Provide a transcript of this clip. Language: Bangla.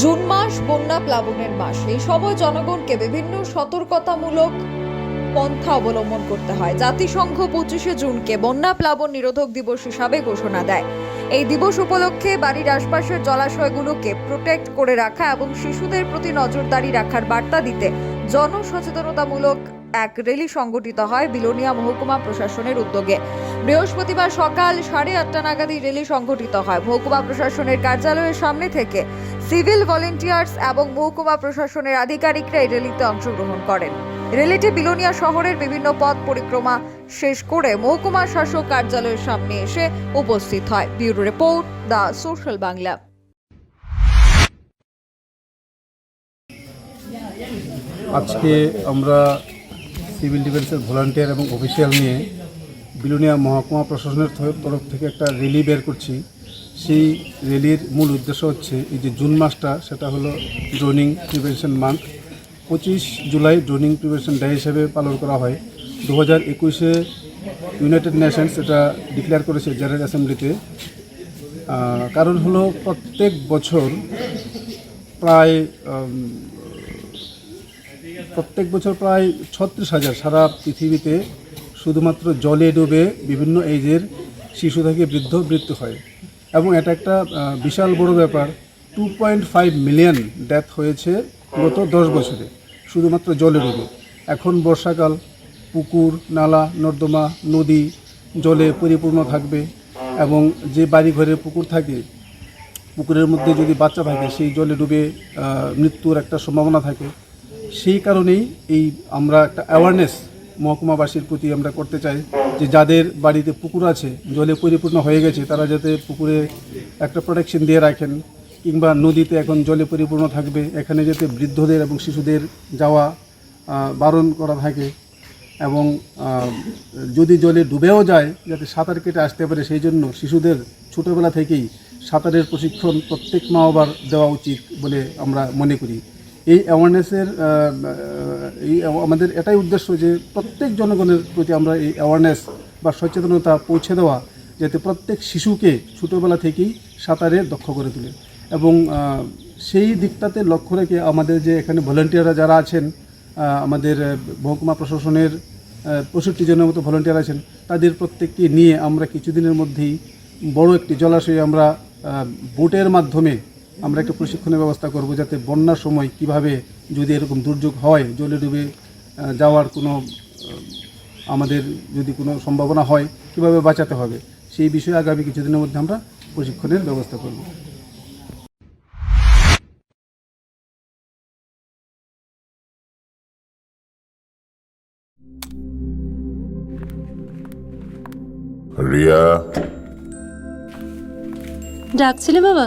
জুন মাস বন্যা প্লাবনের মাস। এই সময় জনগণকে বিভিন্ন সতর্কতামূলক পন্থা অবলম্বন করতে হয়। জাতিসংঘ পঁচিশে জুনকে বন্যা প্লাবন নিরোধক দিবস হিসাবে ঘোষণা দেয়। এই দিবস উপলক্ষে বাড়ির আশপাশের জলাশয়গুলোকে প্রোটেক্ট করে রাখা এবং শিশুদের প্রতি নজরদারি রাখার বার্তা দিতে জনসচেতনতামূলক এক র্যালি সংগঠিত হয় বিলোনিয়া মহকুমা প্রশাসনের উদ্যোগে। বৃহস্পতিবার সকাল সাড়ে আটটা নাগাদ র্যালি সংগঠিত হয়। মহকুমা প্রশাসনের কার্যালয়ের সামনে থেকে সিভিল ভলেন্টিয়ার্স এবং মহকুমা প্রশাসনের আধিকারিকরা এই র্যালিতে অংশগ্রহণ করেন। র্যালিটি বিলোনিয়া শহরের বিভিন্ন পথ পরিক্রমা শেষ করে মহকুমা শাসক কার্যালয়ের সামনে এসে উপস্থিত হয়। Bureau report, the social Bangla. আজকে আমরা সিভিল ডিফেন্সের ভলান্টিয়ার এবং অফিসিয়াল নিয়ে বিলোনিয়া মহকুমা প্রশাসনের তরফ থেকে একটা র্যালি বের করছি। সেই র্যালির মূল উদ্দেশ্য হচ্ছে এই যে জুন মাসটা, সেটা হলো ড্রোনিং প্রিভেনশন মান্থ। পঁচিশ জুলাই ড্রোনিং প্রিভেনশন ডে হিসেবে পালন করা হয়। দু হাজার একুশে ইউনাইটেড নেশনস এটা ডিক্লেয়ার করেছে জেনারেল অ্যাসেম্বলিতে। কারণ হলো প্রত্যেক বছর প্রায় প্রত্যেক বছর প্রায় ছত্রিশ হাজার সারা পৃথিবীতে শুধুমাত্র জলে ডুবে বিভিন্ন এজের শিশু থেকে বৃদ্ধ মৃত্যু হয়। এবং এটা একটা বিশাল বড় ব্যাপার। Two point five million death হয়েছে গত দশ বছরে, শুধুমাত্র জলে ডুবে এখন বর্ষাকাল, পুকুর, নালা, নর্দমা, নদী, জলে পরিপূর্ণ থাকবে এবং যে বাড়ি ঘরে পুকুর থাকে, পুকুরের মধ্যে যদি বাচ্চা থাকে, সেই জলে ডুবে মৃত্যুর একটা সম্ভাবনা থাকে। সেই কারণেই এই আমরা একটা অ্যাওয়ারনেস মহকুমাবাসীর প্রতি আমরা করতে চাই যে যাদের বাড়িতে পুকুর আছে, জলে পরিপূর্ণ হয়ে গেছে, তারা যাতে পুকুরে একটা প্রোটেকশন দিয়ে রাখেন, কিংবা নদীতে এখন জলে পরিপূর্ণ থাকবে, এখানে যাতে বৃদ্ধদের এবং শিশুদের যাওয়া বারণ করা থাকে এবং যদি জলে ডুবেও যায়, যাতে সাঁতার কেটে আসতে পারে, সেই জন্য শিশুদের ছোটোবেলা থেকেই সাঁতারের প্রশিক্ষণ প্রত্যেক মা বাবার দেওয়া উচিত বলে আমরা মনে করি। এই অ্যাওয়ারনেসের এই আমাদের এটাই উদ্দেশ্য যে প্রত্যেক জনগণের প্রতি আমরা এই অ্যাওয়ারনেস বা সচেতনতা পৌঁছে দেওয়া, যাতে প্রত্যেক শিশুকে ছোটোবেলা থেকেই সাঁতারে দক্ষ করে তোলে। এবং সেই দিকটাতে লক্ষ্য রেখে আমাদের যে এখানে ভলেন্টিয়াররা যারা আছেন আমাদের মহকুমা প্রশাসনের পঁয়ষট্টি জনের মতো ভলেন্টিয়ার আছেন, তাদের প্রত্যেককে নিয়ে আমরা কিছুদিনের মধ্যেই বড় একটি জলাশয়ে আমরা বোটের মাধ্যমে আমরা একটা প্রশিক্ষণের ব্যবস্থা করব যাতে বন্যার সময় কীভাবে যদি এরকম দুর্যোগ হয় জলে ডুবে যাওয়ার কোনো আমাদের যদি কোনো সম্ভাবনা হয় কীভাবে বাঁচাতে হবে? সেই বিষয়ে আগামী কিছুদিনের মধ্যে আমরা প্রশিক্ষণের ব্যবস্থা করব। রিয়া? ডাকছিলে বাবা?